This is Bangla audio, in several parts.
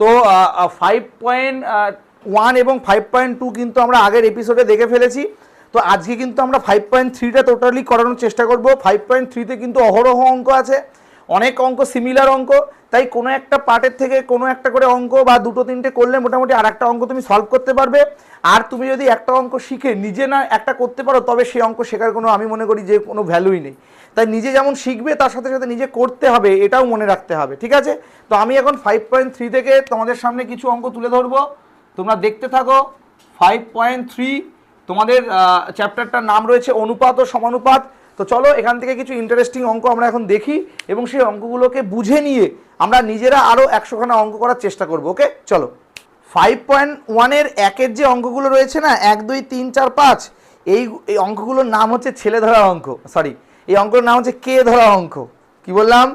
তো ফাইভ পয়েন্ট ওয়ান এবং ফাইভ পয়েন্ট টু কিন্তু আমরা আগের এপিসোডে দেখে ফেলেছি। তো আজকে কিন্তু আমরা ফাইভ পয়েন্ট থ্রিটা টোটালি করানোর চেষ্টা করব। ফাইভ পয়েন্ট থ্রিতে কিন্তু অহরহ অঙ্ক আছে, অনেক অঙ্ক সিমিলার অঙ্ক। তাই কোনো একটা পার্টের থেকে কোনো একটা করে অঙ্ক বা দুটো তিনটে করলে মোটামুটি আর একটা অঙ্ক তুমি সলভ করতে পারবে। আর তুমি যদি একটা অঙ্ক শিখে নিজে না একটা করতে পারো, তবে সেই অঙ্ক শেখার কোনো আমি মনে করি যে কোনো ভ্যালুই নেই। তাই নিজে যেমন শিখবে, তার সাথে সাথে নিজে করতে হবে, এটাও মনে রাখতে হবে, ঠিক আছে? তো আমি এখন ফাইভ পয়েন্ট থ্রি থেকে তোমাদের সামনে কিছু অঙ্ক তুলে ধরবো। তোমরা দেখতে থাকো ফাইভ পয়েন্ট থ্রি তোমাদের চ্যাপ্টারটার নাম রয়েছে অনুপাত ও সমানুপাত। তো চলো, এখান থেকে কিছু ইন্টারেস্টিং অঙ্ক আমরা এখন দেখি এবং সেই অঙ্কগুলোকে বুঝে নিয়ে আমরা নিজেরা আরও একশোখানা অঙ্ক করার চেষ্টা করব, ওকে? চলো। ফাইভ পয়েন্ট ওয়ানের একের যে অঙ্কগুলো রয়েছে না, এক, দুই, তিন, চার, পাঁচ, এই অঙ্কগুলোর নাম হচ্ছে ছেলে ধরা অঙ্ক সরি এই অঙ্কর নাম হচ্ছে কে ধরা অঙ্ক। কি বললাম?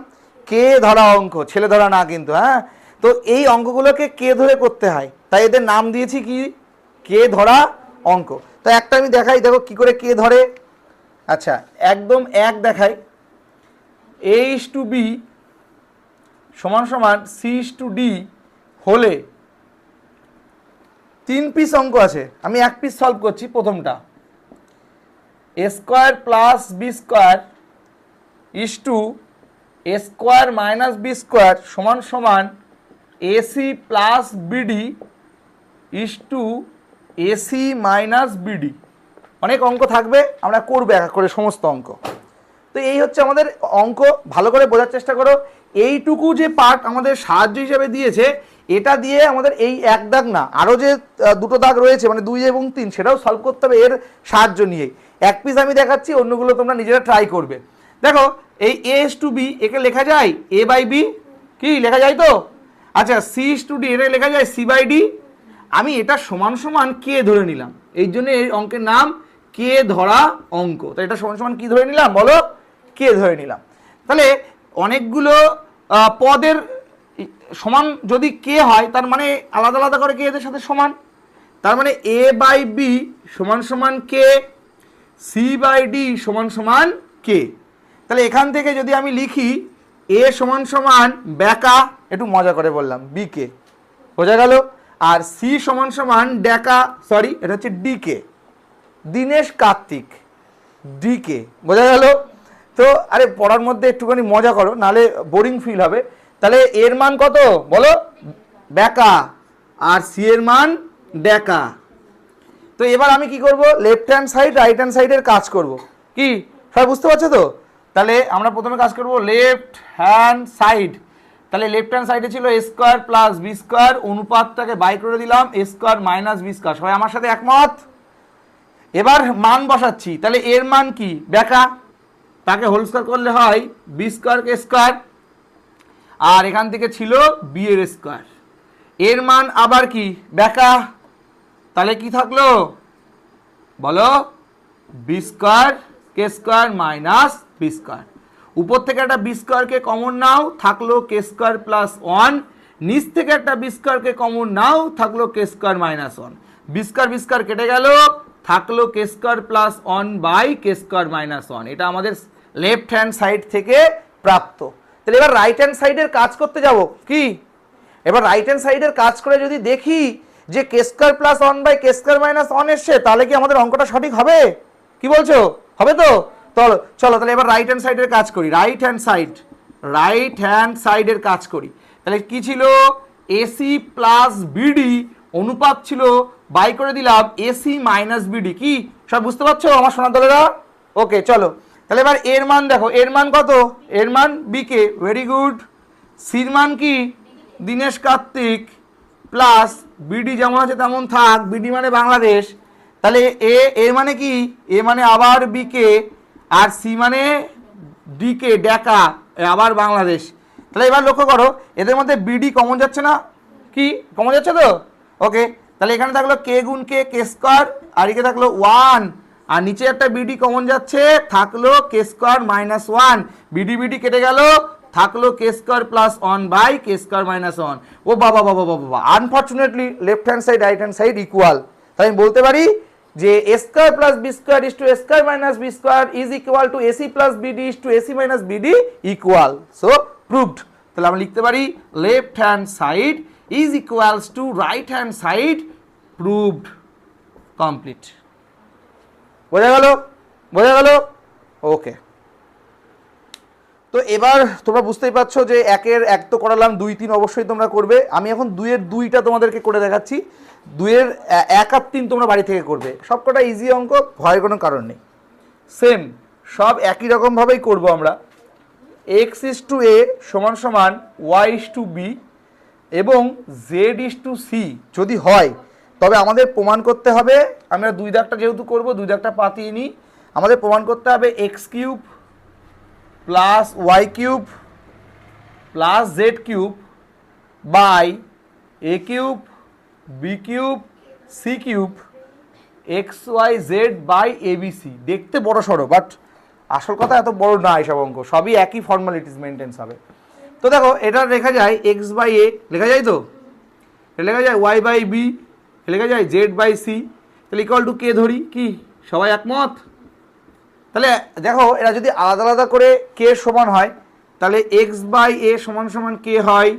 কে ধরা অঙ্ক। ছেলে ধরা না কিন্তু হ্যাঁ? তো এই অঙ্কগুলোকে কে ধরে করতে হয়? তাই এদের নাম দিয়েছি কি? কে ধরা অঙ্ক। তো একটা আমি দেখাই, দেখো কি করে কে ধরে। আচ্ছা একদম এক দেখাই। এ ইস টু বি সমান সমান সি টু ডি হলে তিন পিস অঙ্ক আছে। আমি এক পিস সলভ করছি প্রথমটা। Square plus B square is to square minus B square সমান সমান AC plus BD is to AC minus BD অনেক অঙ্ক থাকবে, আমরা করব এক করে সমস্ত অঙ্ক। তো এই হচ্ছে আমাদের অঙ্ক, ভালো করে বোঝার চেষ্টা করো। এইটুকু যে পার্ট আমাদের সাহায্য হিসেবে দিয়েছে, এটা দিয়ে আমাদের এই এক দাগ না আরও যে দুটো দাগ রয়েছে মানে দুই এবং তিন, সেটাও সলভ করতে হবে এর সাহায্য নিয়ে। এক পিস আমি দেখাচ্ছি, অন্যগুলো তোমরা নিজেরা ট্রাই করবে। দেখো, এই এ এস টু বি একে লেখা যায় এ বাই বি কি, লেখা যায় তো? আচ্ছা সি ইস টু ডি এটা লেখা যায় সি বাই ডি আমি এটা সমান সমান কে ধরে নিলাম। এই জন্য এই অঙ্কের নাম কে ধরা অঙ্ক। তো এটা সমান সমান কি ধরে নিলাম? বলো কে ধরে নিলাম। তাহলে অনেকগুলো পদের সমান যদি কে হয়, তার মানে আলাদা আলাদা করে কে এদের সাথে সমান। তার মানে এ বাই বি সমান সমান কে সি বাই ডি সমান সমান কে তাহলে এখান থেকে যদি আমি লিখি এ সমান সমান ব্যাকা, একটু মজা করে বললাম বি কে বোঝা গেল? আর সি সমান সমান ডেকা সরি এটা হচ্ছে D K Dinesh Karthik D K বোঝা গেল? তো আরে পড়ার মধ্যে একটুখানি মজা করো নালে বোরিং ফিল হবে। তাহলে এর মান কত? বলো? ব্যাকা। আর সি এর মান ডেকা তো এবার আমি কি করব? Left hand side right hand সাইডের কাজ করব। কি? সবাই বুঝতে পারছ তো? তাহলে আমরা প্রথমে কাজ করব লেফট হ্যান্ড সাইড তাহলে লেফট হ্যান্ড সাইডে ছিল A square plus B square অনুপাতটাকে by করে দিলাম A square minus B square সবাই আমার সাথে একমত? এবার মান বসাচ্ছি। তাহলে এর মান কি? ব্যাকা তাকে হোল স্কোয়ার করলে হয় বি স্কোয়ারকে স্কোয়ার আর এখান থেকে ছিল বি এর স্কোয়ার এর মান আবার কি? ব্যাকা তাহলে কি থাকল? বলো B square K square minus B square উপর থেকে একটা বি স্কোয়ারকে কমন নাও, থাকল কে স্কোয়ার প্লাস ওয়ান নিচ থেকে একটা বি স্কোয়ারকে কমন নাও, থাকল K square minus one B square B square কেটে গেল, থাকল K square plus one by K square minus one এটা আমাদের লেফট হ্যান্ড সাইড থেকে প্রাপ্ত। তাহলে এবার রাইট হ্যান্ড সাইডের কাজ করতে যাব। কি? এবার রাইট হ্যান্ড সাইডের কাজ করে যদি দেখি যে K square plus one by K square minus one এসছে তাহলে কি আমাদের অঙ্কটা সঠিক হবে? কি বলছো? হবে তো? চলো চলো, তাহলে এবার রাইট হ্যান্ড সাইডের কাজ করি। Right hand side right hand সাইডের কাজ করি। তাহলে কি ছিল? এসি প্লাস বিডি অনুপাত ছিল, বাই করে দিলাম এসি মাইনাস বিডি কি? সব বুঝতে পারছ আমার সোনার দলেরা? ওকে চলো। তাহলে এবার এর মান দেখো। এর মান কত? এর মান বিকে ভেরি গুড সির মান কি? দীনেশ কার্তিক। প্লাস বিডি যেমন আছে তেমন থাক বিডি মানে বাংলাদেশ। তাহলে এ এর মানে কি? এ মানে আবার বিকে আর সি মানে ডিকে ডেকা এ আবার বাংলাদেশ। তাহলে এবার লক্ষ্য করো, এদের মধ্যে বিডি কমন যাচ্ছে না? কি? কমন যাচ্ছে তো? ওকে তাহলে এখানে থাকল কে গুণ কে কে স্কোয়ার আর এখানে থাকল ওয়ান আর নিচে একটা বিডি কমন যাচ্ছে, থাকল K square minus one BD BD কেটে গেল থাকল K square plus one by K square minus one. ও বাবা বাবা বাবা বাবা। Unfortunately left hand side right hand side equal তাই আমি বলতে পারি যে A square plus B square is to A square minus B square is equal to AC plus BD is to AC minus BD equal so proved তাহলে আমরা লিখতে পারি left hand side is equals to right hand side proved complete বোঝা গেল? বোঝা গেল? ওকে তো এবার তোমরা বুঝতেই পারছ যে একের এক তো করালাম, দুই, তিন অবশ্যই তোমরা করবে। আমি এখন দুইয়ের দুইটা তোমাদেরকে করে দেখাচ্ছি। দুইয়ের এক আর তিন তোমরা বাড়ি থেকে করবে। সবকটা ইজি অঙ্ক, ভয়ের কোনো কারণ নেই। সেম সব একই রকমভাবেই করব আমরা। এক্স ইস টু এ সমান সমান ওয়াই ইস টু বি এবং জেড ইস টু সি যদি হয়, তবে আমাদের প্রমাণ করতে হবে। আমরা দুই দাগটা যেহেতু করব, দুই দাগটা পাতিয়ে নিই। আমাদের প্রমাণ করতে হবে X cube plus Y cube plus Z cube by A cube B cube C cube X Y Z by ABC দেখতে বড় সড়ো বাট আসল কথা এত বড় না এসব অঙ্ক, সবই একই ফর্মালিটিস মেনটেন্স হবে। তো দেখো, এটা লেখা যায় এক্স বাই এ লেখা যায় তো? লেখা যায় ওয়াই বাই বি লেখা যায় জেড বাই সি তাহলে ইকুয়াল টু কে ধরি, কি? সবাই একমত? তাহলে দেখো, এরা যদি আলাদা আলাদা করে কে সমান হয়, তাহলে এক্স বাই এ সমান সমান কে হয়?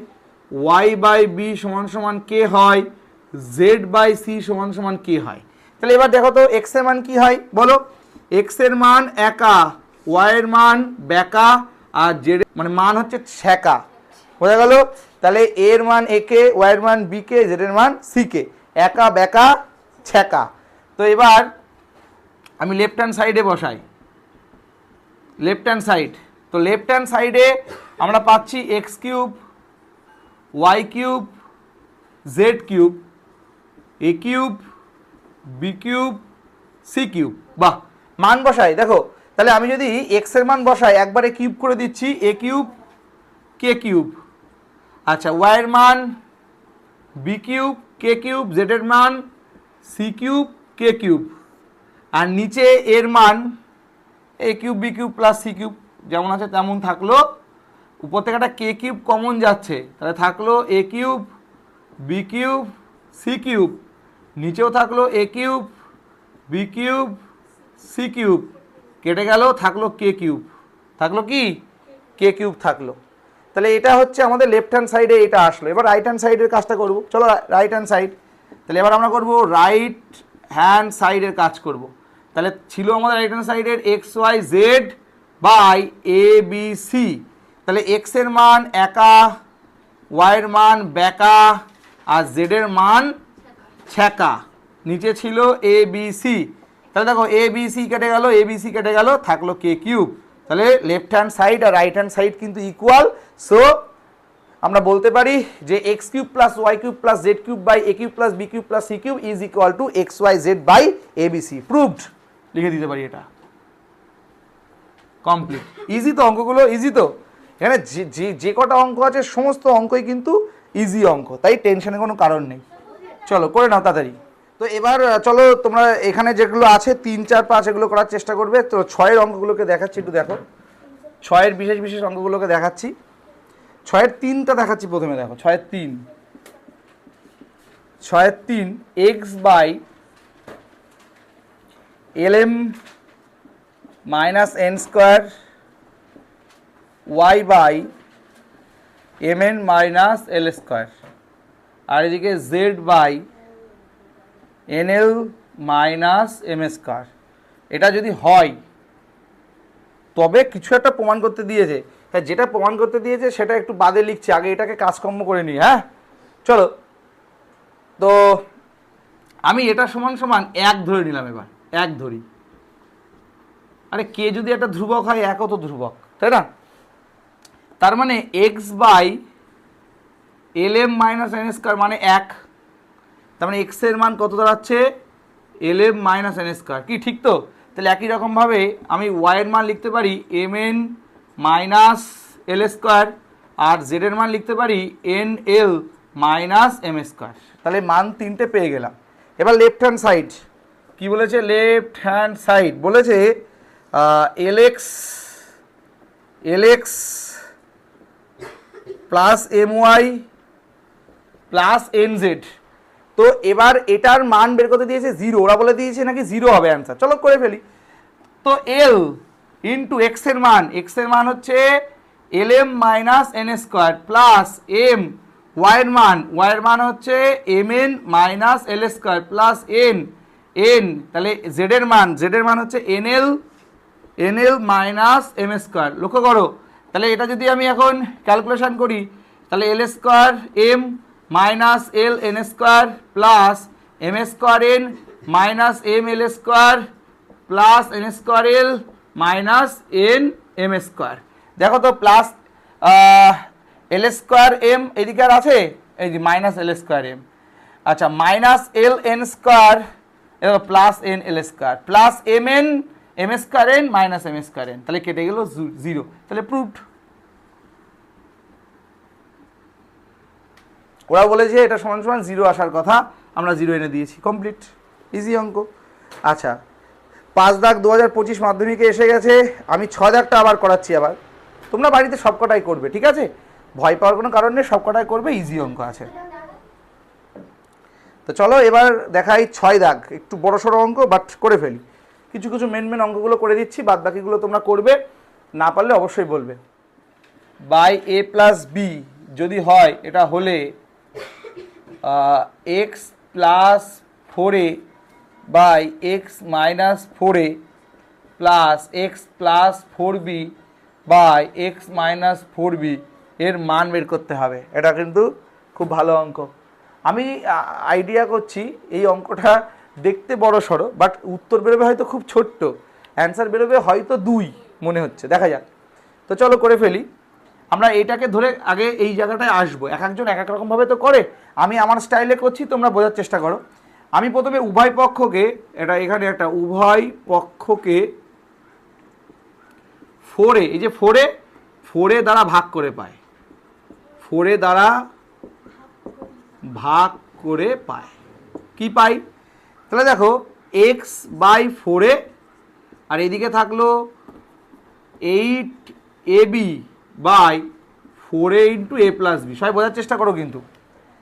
ওয়াই বাই বি সমান সমান কে হয়? জেড বাই সি সমান সমান কে হয়? তাহলে এবার দেখো তো এক্সের মান কি হয়? বলো। এক্সের মান একা ওয়াই এর মান বেকা, আর জেড মানে মান হচ্ছে ছ্যাকা। বোঝা গেল? তাহলে এর মান একে ওয়াই এর মান বি কে জেড এর মান সি কে। একা, বেকা, ছ্যাকা। তো এবার আমি লেফট হ্যান্ড সাইডে বসাই। লেফট হ্যান্ড সাইড তো লেফট হ্যান্ড সাইডে আমরা পাচ্ছি X cube Y cube Z cube A cube B cube C cube বাহ, মান বসাই, দেখো, তাহলে আমি যদি এক্সের মান বসাই, একবারে কিউব করে দিচ্ছি এ কিউব কে কিউব আচ্ছা ওয়াই এর মান B cube K cube Z এর মান সি কিউব কে কিউব আর নিচে এর মান A cube B cube plus C cube যেমন আছে তেমন থাকল। উপর থেকে একটা কে কিউব কমন যাচ্ছে, তাহলে থাকল A cube B cube C cube নিচেও থাকল A cube B cube C cube কেটে গেল, থাকল কে কিউব থাকল কি? কে কিউব থাকল। তাহলে এটা হচ্ছে আমাদের লেফট হ্যান্ড সাইডে এটা আসলো। এবার রাইট হ্যান্ড সাইডের কাজটা করব। চলো রাইট হ্যান্ড সাইড তাহলে এবার আমরা করব রাইট হ্যান্ড সাইডের কাজ করব। তাহলে ছিল আমাদের রাইট হ্যান্ড সাইডের X Y Z by A B C তাহলে এক্সের মান একা ওয়াই এর মান বেকা, আর জেড এর মান ছ্যাকা। নিচে ছিল এ বি সি তাহলে দেখো এ বি সি কেটে গেল এ বি সি কেটে গেল, থাকল কে কিউব তাহলে লেফট হ্যান্ড সাইড আর রাইট হ্যান্ড সাইড কিন্তু ইকুয়াল সো আমরা বলতে পারি যে X cube plus Y cube plus Z cube by A cube plus B cube plus C cube is equal to X Y Z by A B C proved লিখে দিতে পারি এটা। কমপ্লিট ইজি তো অঙ্কগুলো ইজি তো। এখানে যে যে কটা অঙ্ক আছে, সমস্ত অঙ্কই কিন্তু ইজি অঙ্ক, তাই টেনশনের কোনো কারণ নেই। চলো, করে নাও তাড়াতাড়ি। তো এবার চলো, তোমরা এখানে যেগুলো আছে, তিন, চার, পাঁচ, এগুলো করার চেষ্টা করবে। তো ছয়ের অঙ্কগুলোকে দেখাচ্ছি একটু দেখো। ছয়ের বিশেষ বিশেষ অঙ্কগুলোকে দেখাচ্ছি। ছয়ের তিনটা দেখাচ্ছি প্রথমে দেখো। ছয়ের তিন। ছয়ের তিন X by L M minus N square Y by M N minus L square. আর এদিকে Z by N L minus M square. এটা যদি হয়, তবে কিছু একটা প্রমাণ করতে দিয়েছে। হ্যাঁ যেটা প্রমাণ করতে দিয়েছে, সেটা একটু বাদে লিখছি, আগে এটাকে কাজকর্ম করে নিই হ্যাঁ? চলো। তো আমি এটা সমান সমান এক ধরে নিলাম এবার। এক ধরি। আরে কে যদি একটা ধ্রুবক হয়, এক তো ধ্রুবক, তাই না? তার মানে X by L M minus N square মানে এক। তার মানে এক্সের মান কত দাঁড়াচ্ছে? L M minus N square কি, ঠিক তো? তাহলে একই রকমভাবে আমি ওয়াই এর মান লিখতে পারি M N minus L square আর জেড এর মান লিখতে পারি N L minus M square তাহলে মান তিনটে পেয়ে গেলাম। এবার লেফট হ্যান্ড সাইড কি বলেছে? লেফট হ্যান্ড সাইড বলেছে L X L X plus M Y plus N Z তো এবার এটার মান বের করতে দিয়েছে জিরো ওরা বলে দিয়েছে নাকি জিরো হবে অ্যান্সার চলো করে ফেলি। তো এল ইন্টু এক্সের মান। এক্সের মান হচ্ছে L M minus N square plus M ওয়াইয়ের মান। ওয়াইয়ের মান হচ্ছে M N minus L square plus N N, তাহলে জেডের মান জেডের মান হচ্ছে N L N L minus M square লক্ষ্য করো। তাহলে এটা যদি আমি এখন ক্যালকুলেশন করি, তাহলে L square M minus L N square plus M square N minus M L square plus N square L minus N M square দেখো তো প্লাস এল স্কোয়ার এম এদিকে আর আছে? এই যে মাইনাস এল স্কোয়ার এম আচ্ছা minus L N square plus N L square plus M N M square N minus M square N তাহলে কেটে গেল জিরো তাহলে প্রুভড ওরা বলেছে এটা সমান সমান জিরো আসার কথা, আমরা জিরো এনে দিয়েছি। কমপ্লিট ইজি অঙ্ক আচ্ছা। পাঁচ দাগ দু হাজার পঁচিশ মাধ্যমিকে এসে গেছে। আমি ছ দাগটা আবার করাচ্ছি আবার। তোমরা বাড়িতে সবকটাই করবে, ঠিক আছে? ভয় পাওয়ার কোনো কারণ নেই, সবকটাই করবে ইজি অঙ্ক আছে। তো চলো এবার দেখাই ছয় দাগ। একটু বড় সড়ো অঙ্ক বাট করে ফেলি। কিছু কিছু মেন মেন অঙ্কগুলো করে দিচ্ছি বাদ বাকিগুলো তোমরা করবে, না পারলে অবশ্যই বলবে। বাই এ প্লাস বি যদি হয়, এটা হলে X plus four by X minus four plus X plus four B by X minus four B এর মান বের করতে হবে। এটা কিন্তু খুব ভালো অঙ্ক। আমি আইডিয়া করছি এই অঙ্কটা দেখতে বড় সড়ো বাট উত্তর বেরোবে হয়তো খুব ছোট্ট। অ্যান্সার বেরোবে হয়তো দুই, মনে হচ্ছে। দেখা যাক। তো চলো করে ফেলি। আমরা এটাকে ধরে আগে এই জায়গাটায় আসব। এক একজন এক এক রকমভাবে তো করে। আমি আমার স্টাইলে করছি, তোমরা বোঝার চেষ্টা করো। আমি প্রথমে উভয় পক্ষকে, এটা এখানে একটা উভয় পক্ষকে ফোরে এই যে ফোরে ফোরে দ্বারা ভাগ করে পায়। ফোরে দ্বারা ভাগ করে পায়। কি পাই? তাহলে দেখো এক্স বাই ফোরে আর এদিকে থাকল eight A B by four into A plus B সবাই বোঝার চেষ্টা করো কিন্তু।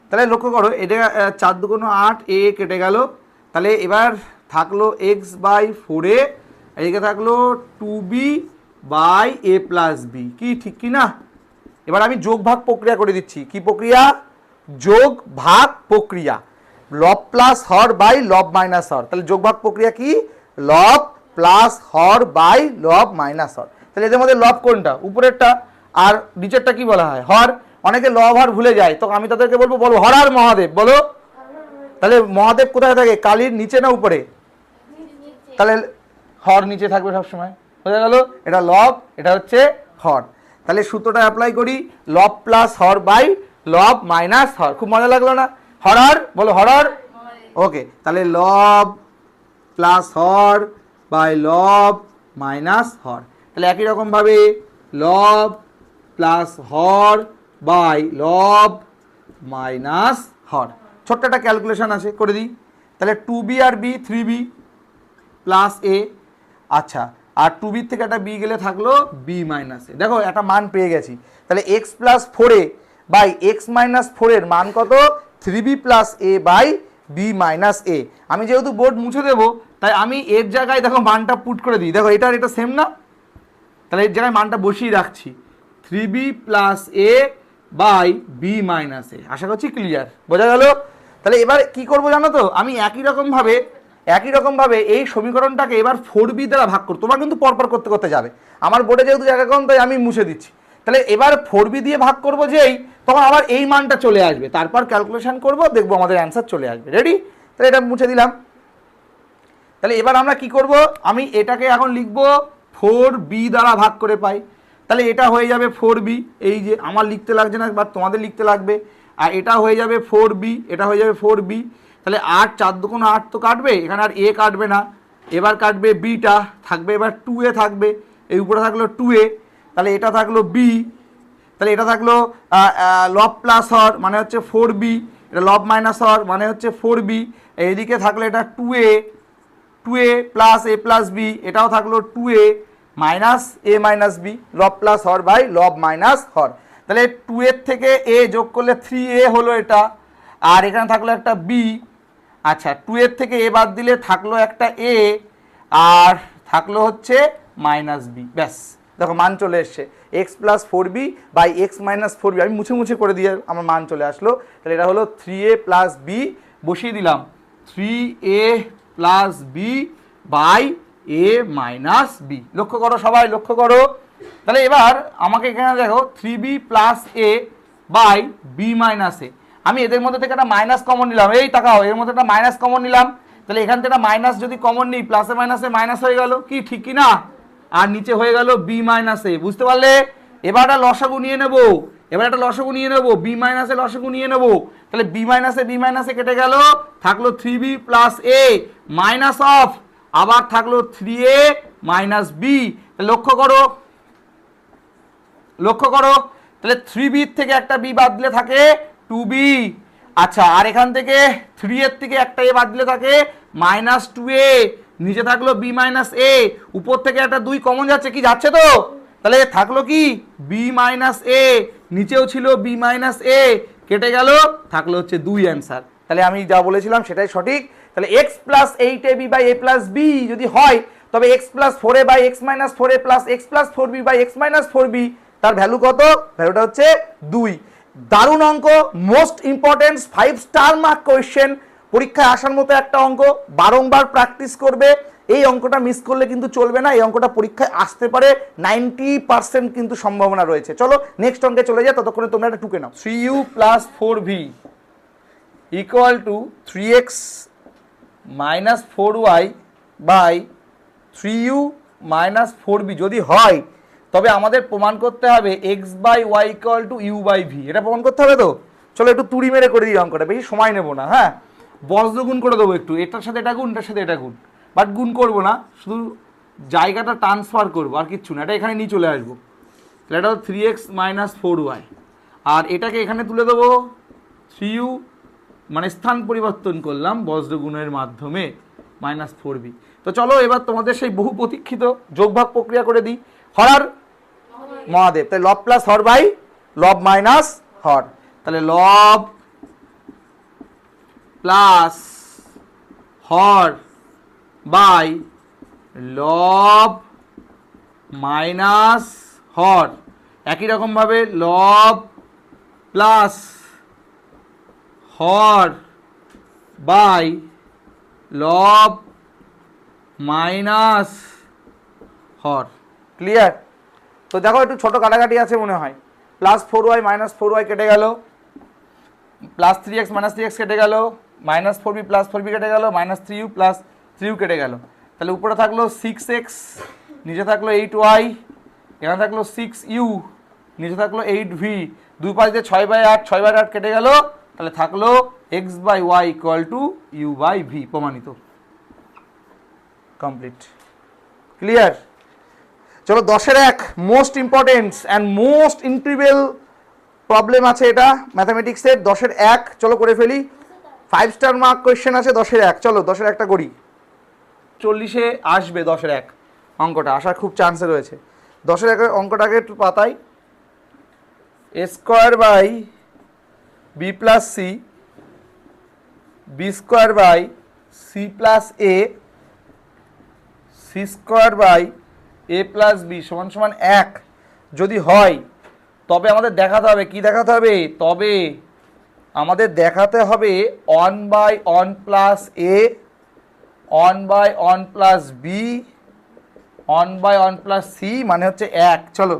তাহলে লক্ষ্য করো, এটা চার দুগুণ আট এ কেটে গেল। তাহলে এবার থাকল এক্স বাই ফোর এদিকে থাকল two B by A plus B কি ঠিক কি না? এবার আমি যোগ ভাগ প্রক্রিয়া করে দিচ্ছি। কি প্রক্রিয়া? যোগ ভাগ প্রক্রিয়া। লব প্লাস হর বাই লব মাইনাস হর। তাহলে যোগ ভাগ প্রক্রিয়া কি? লব প্লাস হর বাই লব মাইনাস হর। তাহলে এদের মধ্যে লব কোনটা? উপরেরটা আর নিচেরটা কি বলা হয়? হর। অনেকে লব হর ভুলে যায়। তো আমি তাদেরকে বলব, বলো, হর আর মহাদেব, বলো। তাহলে মহাদেব কোথায় থাকে? কালির নিচে না উপরে? তাহলে হর নিচে থাকবে সবসময়। বোঝা গেল? এটা লব, এটা হচ্ছে হর। তাহলে সূত্রটা অ্যাপ্লাই করি। লব প্লাস হর বাই লব মাইনাস হর। খুব মজা লাগল না? হরর? বলো হরর? ওকে, তাহলে লব প্লাস হর বাই লব মাইনাস হর। তাহলে একই রকমভাবে লব প্লাস হর বাই লব মাইনাস হর। ছোট্ট একটা ক্যালকুলেশন আছে, করে দিই। তাহলে two B R B three B plus A আচ্ছা আর টু বির থেকে একটা বি গেলে থাকল বি মাইনাস এ দেখো, একটা মান পেয়ে গেছি। তাহলে এক্স প্লাস ফোরে বাই এক্স মাইনাস ফোরের মান কত? Three B plus A by B minus A আমি যেহেতু বোর্ড মুছে দেবো, তাই আমি এর জায়গায় দেখো মানটা পুট করে দিই। দেখো, এটা এটা সেম না? তাহলে এর জায়গায় মানটা বসিয়ে রাখছি। Three B plus A by B minus A আশা করছি ক্লিয়ার বোঝা গেল? তাহলে এবার কি করব জানো তো? আমি একই রকমভাবে একই রকমভাবে এই সমীকরণটাকে এবার ফোর বি দ্বারা ভাগ করো তোমার কিন্তু পরপর করতে করতে যাবে। আমার বোর্ডে যেহেতু জায়গা কম, তাই আমি মুছে দিচ্ছি। তাহলে এবার ফোর বি দিয়ে ভাগ করব যেই তখন আবার এই মানটা চলে আসবে। তারপর ক্যালকুলেশন করব, দেখব আমাদের অ্যান্সার চলে আসবে। রেডি তাহলে এটা মুছে দিলাম। তাহলে এবার আমরা কি করব? আমি এটাকে এখন লিখব ফোর বি দ্বারা ভাগ করে পাই। তাহলে এটা হয়ে যাবে ফোর বি এই যে আমার লিখতে লাগছে না, বা তোমাদের লিখতে লাগবে। আর এটা হয়ে যাবে ফোর বি এটা হয়ে যাবে ফোর বি তাহলে আট চার দুগুণ আট তো কাটবে, এখানে আর এ কাটবে না। এবার কাটবে বিটা থাকবে এবার টু এ থাকবে। এই উপরে থাকল টু এ তাহলে এটা থাকল বি তাহলে এটা থাকল লব প্লাস হর মানে হচ্ছে ফোর বি এটা লব মাইনাস হর মানে হচ্ছে ফোর বি এইদিকে থাকল এটা two A two A plus A plus B এটাও থাকল two A minus A minus B লব প্লাস হর বাই লব মাইনাস হর তাহলে টু এর থেকে এ যোগ করলে থ্রি এ হলো এটা, আর এখানে থাকল একটা বি আচ্ছা টু এর থেকে এ বাদ দিলে থাকল একটা এ আর থাকল হচ্ছে মাইনাস বি ব্যাস। দেখো, মান চলে এসছে। X plus four B by X minus four B আমি মুছে মুছে করে দিয়ে আমার মান চলে আসলো। তাহলে এটা হলো থ্রি এ প্লাস বি বসিয়ে দিলাম। Three A plus B by A minus B লক্ষ্য করো সবাই, লক্ষ্য করো। তাহলে এবার আমাকে এখানে দেখো three B plus A by B minus A আমি এদের মধ্যে থেকে একটা মাইনাস কমন নিলাম। এই তাকাও, এর মধ্যে একটা মাইনাস কমন নিলাম। তাহলে এখান থেকে একটা মাইনাস যদি কমন নিই প্লাসে মাইনাসে মাইনাস হয়ে গেল, কি, ঠিক কি না আর নিচে হয়ে গেল বি মাইনাসে বুঝতে পারলে? এবার একটা লসাগু নিয়ে নেব। এবার একটা লসাগু নিয়ে নেব। বি মাইনাসে লসাগু নিয়ে নেব। তাহলে বি মাইনাসে বি মাইনাসে কেটে গেল, থাকল three B plus A minus of আবার থাকল থ্রি এ মাইনাস বি লক্ষ্য করো। লক্ষ্য করো। তাহলে থ্রি বি থেকে একটা বি বাদ দিলে থাকে টু বি আচ্ছা আর এখান থেকে থ্রি এর থেকে একটা এ বাদ দিলে থাকে মাইনাস টু এ নিচে থাকল বি মাইনাস এ উপর থেকে একটা দুই কমন যাচ্ছে, কি যাচ্ছে তো? তাহলে থাকল কি? বি মাইনাস এ নিচেও ছিল বি মাইনাস এ কেটে গেল, থাকল হচ্ছে দুই অ্যান্সার তাহলে আমি যা বলেছিলাম সেটাই সঠিক। তাহলে X plus eight A B by A plus B যদি হয়, তবে X plus four A by X minus four A plus X plus four B by X minus four B তার ভ্যালু কত? ভ্যালুটা হচ্ছে দুই। দারুণ অঙ্ক most important five star mark question পরীক্ষায় আসার মতো একটা অঙ্ক বারংবার প্র্যাকটিস করবে, এই অঙ্কটা মিস করলে কিন্তু চলবে না, এই অঙ্কটা পরীক্ষায় আসতে পারে নাইনটি পার্সেন্ট কিন্তু সম্ভাবনা রয়েছে। চলো নেক্সট অঙ্কে চলে যায় ততক্ষণে তোমরা একটা টুকে নাও। Three U plus four V equal to three X minus four Y by three U minus four B যদি হয়, তবে আমাদের প্রমাণ করতে হবে X by Y equal to U by V এটা প্রমাণ করতে হবে তো? চলো একটু তুড়ি মেরে করে দিই অঙ্কটা, বেশি সময় নেব না হ্যাঁ? বজ্র গুণ করে দেবো একটু। এটার সাথে এটা গুণ, এটার সাথে এটা গুণ। বাট গুণ করব না, শুধু জায়গাটা ট্রান্সফার করব, আর কিচ্ছু না। এটা এখানে নিয়ে চলে আসব। তাহলে এটা হলো three X minus four Y আর এটাকে এখানে তুলে দেবো থ্রি ইউ মানে স্থান পরিবর্তন করলাম বজ্রগুণের মাধ্যমে মাইনাস ফোর বি তো চলো এবার তোমাদের সেই বহু প্রতীক্ষিত যোগভাগ প্রক্রিয়া করে দিই। হরার মহাদেব। তাই লব প্লাস হর বাই লব মাইনাস হর। তাহলে লব প্লাস হর বাই লব মাইনাস হর একই রকমভাবে লব প্লাস হর বাই লব মাইনাস হর ক্লিয়ার তো দেখো একটু ছোট কাটাকাটি আছে মনে হয়। Plus four Y minus four Y কেটে গেল। Plus three X minus three X কেটে গেল। Minus four B plus four B কেটে গেল minus three U plus three U কেটে গেল। তাহলে উপরে থাকল সিক্স এক্স নিচে থাকল এইট ওয়াই এখানে থাকল সিক্স ইউ নিচে থাকল এইট ভি দুই পাশ দিয়ে ছয় বাই আট, ছয় বাই আট কেটে গেল, তাহলে থাকল X by Y equal to U by V প্রমাণিত। কমপ্লিট ক্লিয়ার চলো দশের এক most importance and most incredible problem আছে এটা ম্যাথামেটিক্সের দশের এক, চলো করে ফেলি। ফাইভ স্টার মার্ক কোয়েশ্চেন আছে, দশের এক। চলো, দশের একটা করি। চল্লিশে আসবে দশের এক অঙ্কটা, আসার খুব চান্সে রয়েছে। দশের এক অঙ্কটাকে একটু পাতাই। A square by B plus C B square by C plus A C square by A plus B সমান সমান এক। যদি হয়, তবে আমাদের দেখাতে হবে, কি দেখাতে হবে? তবে আমাদের দেখাতে হবে one by one plus A one by one plus B one by one plus C মানে হচ্ছে এক। চলো,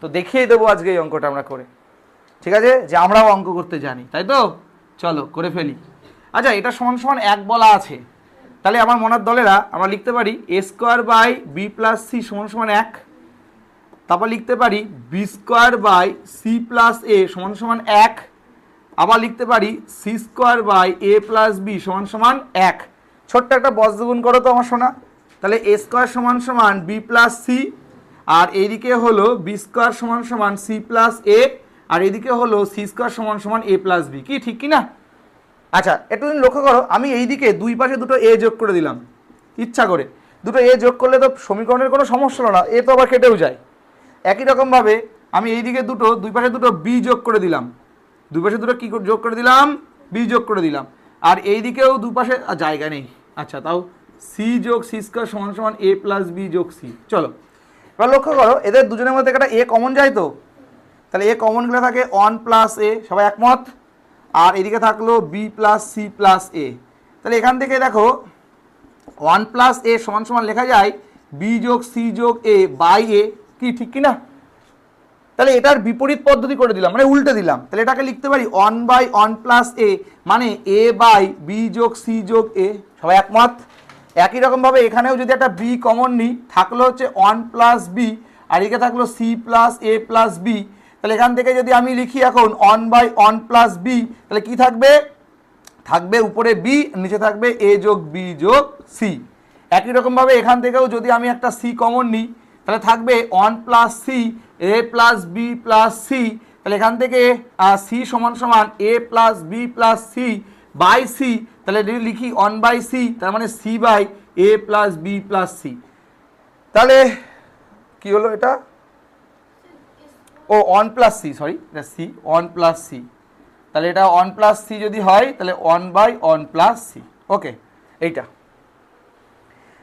তো দেখিয়ে দেবো আজকে এই অঙ্কটা আমরা করে। ঠিক আছে? যে আমরাও অঙ্ক করতে জানি, তাই তো? চলো, করে ফেলি। আচ্ছা এটা সমান সমান এক বলা আছে। তাহলে আমার মনার দলেরা, আমরা লিখতে পারি A square by B plus C সমান সমান এক। তারপর লিখতে পারি B square by C plus A সমান সমান এক। আবার লিখতে পারি C square by A plus B সমান সমান এক। ছোট্ট একটা বজ্রগুণ করো তো আমার শোনা তাহলে এ স্কোয়ার সমান সমান বি প্লাস সি আর এইদিকে হলো বি স্কোয়ার সমান সমান সি প্লাস এ আর এদিকে হলো সি স্কোয়ার সমান সমান এ প্লাস বি কি, ঠিক কি না? আচ্ছা একটু লক্ষ্য করো, আমি এইদিকে দুই পাশে দুটো এ যোগ করে দিলাম। ইচ্ছা করে। দুটো এ যোগ করলে তো সমীকরণের কোনো সমস্যা না এ তো আবার কেটেও যায়। একই রকমভাবে আমি এইদিকে দুটো, দুই পাশে দুটো বি যোগ করে দিলাম। দুই পাশে দুটো কী যোগ করে দিলাম? বি যোগ করে দিলাম। আর এই দিকেও দুপাশে জায়গা নেই। আচ্ছা তাও সি যোগ সি স্কোয়ার সমান সমান এ প্লাস বি যোগ সি চলো, এবার লক্ষ্য করো, এদের দুজনের মধ্যে একটা এ কমন যায় তো? তাহলে এ কমন গেলে থাকে ওয়ান প্লাস এ সবাই একমত? আর এদিকে থাকল B plus C plus A তাহলে এখান থেকে দেখো ওয়ান প্লাস এ সমান সমান লেখা যায় বি যোগ সি যোগ এ বাই এ কি ঠিক কি না তাহলে এটার বিপরীত পদ্ধতি করে দিলাম মানে উল্টে দিলাম। তাহলে এটাকে লিখতে পারি one by one plus A মানে এ বাই বি যোগ সি যোগ এ সবাই একমত? একই রকমভাবে এখানেও যদি একটা বি কমন নিই, থাকল হচ্ছে ওয়ান প্লাস বি আর এদিকে থাকল C plus A plus B তাহলে এখান থেকে যদি আমি লিখি এখন one by one plus B তাহলে কি থাকবে? থাকবে উপরে বি নিচে থাকবে এ যোগ বি যোগ সি একই রকমভাবে এখান থেকেও যদি আমি একটা সি কমন নিই, তাহলে থাকবে one plus C A plus B plus C তাহলে এখান থেকে সি সমান সমান A plus B plus C by C তাহলে যদি লিখি ওয়ান বাই সি তার মানে C by A plus B plus C তাহলে কি হলো এটা? ও ওয়ান প্লাস সি সরি এটা সি ওয়ান প্লাস সি তাহলে এটা ওয়ান প্লাস সি যদি হয়, তাহলে one by one plus C okay এইটা।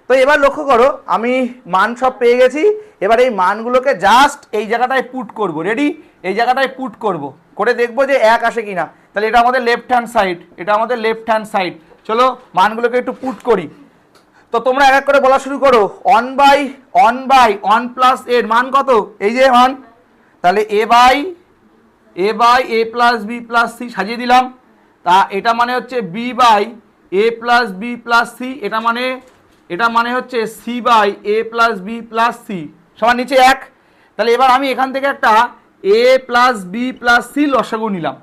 তো এবার লক্ষ্য করো, আমি মান সব পেয়ে গেছি, এবার এই মানগুলোকে জাস্ট এই জায়গাটায় পুট করব। রেডি এই জায়গাটায় পুট করব। করে দেখব যে এক আসে কি না তাহলে এটা আমাদের লেফট হ্যান্ড সাইড এটা আমাদের লেফট হ্যান্ড সাইড চলো, মানগুলোকে একটু পুট করি। তো তোমরা এক এক করে বলা শুরু করো। One by one by one plus এর মান কত? এই যে মান তাহলে A by A by A plus B plus C সাজিয়ে দিলাম। তা এটা মানে হচ্ছে B by A plus B plus C এটা মানে এটা মানে হচ্ছে C by A plus B plus C সবার নিচে এক। তাহলে এবার আমি এখান থেকে একটা A plus B plus C লসাগু নিলাম।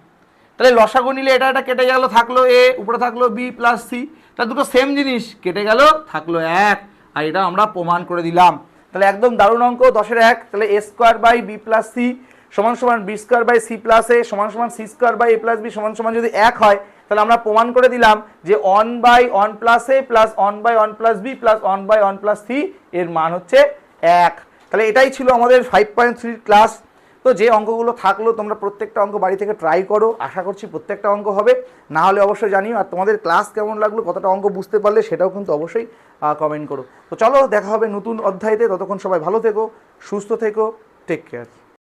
তাহলে লসাগু নিলে এটা এটা কেটে গেল, থাকল এ উপরে থাকল বি প্লাস সি তা দুটো সেম জিনিস, কেটে গেল, থাকল এক। আর এটা আমরা প্রমাণ করে দিলাম। তাহলে একদম দারুণ অঙ্ক, দশের এক। তাহলে A square by B plus C সমান সমান B square by C plus A সমান সমান C square by A plus B সমান সমান যদি এক হয় তাহলে আমরা প্রমাণ করে দিলাম যে one by one plus A plus one by one plus B plus one by one plus C এর মান হচ্ছে এক। তাহলে এটাই ছিল আমাদের ফাইভ পয়েন্ট থ্রির ক্লাস তো যে অঙ্কগুলো থাকল তোমরা প্রত্যেকটা অঙ্ক বাড়ি থেকে ট্রাই করো, আশা করছি প্রত্যেকটা অঙ্ক হবে। না হলে অবশ্যই জানিও আর তোমাদের ক্লাস কেমন লাগল, কতটা অঙ্ক বুঝতে পারলে সেটাও কিন্তু অবশ্যই কমেন্ট করো। তো চলো, দেখা হবে নতুন অধ্যায়তে। ততক্ষণ সবাই ভালো থেকো, সুস্থ থেকো টেক কেয়ার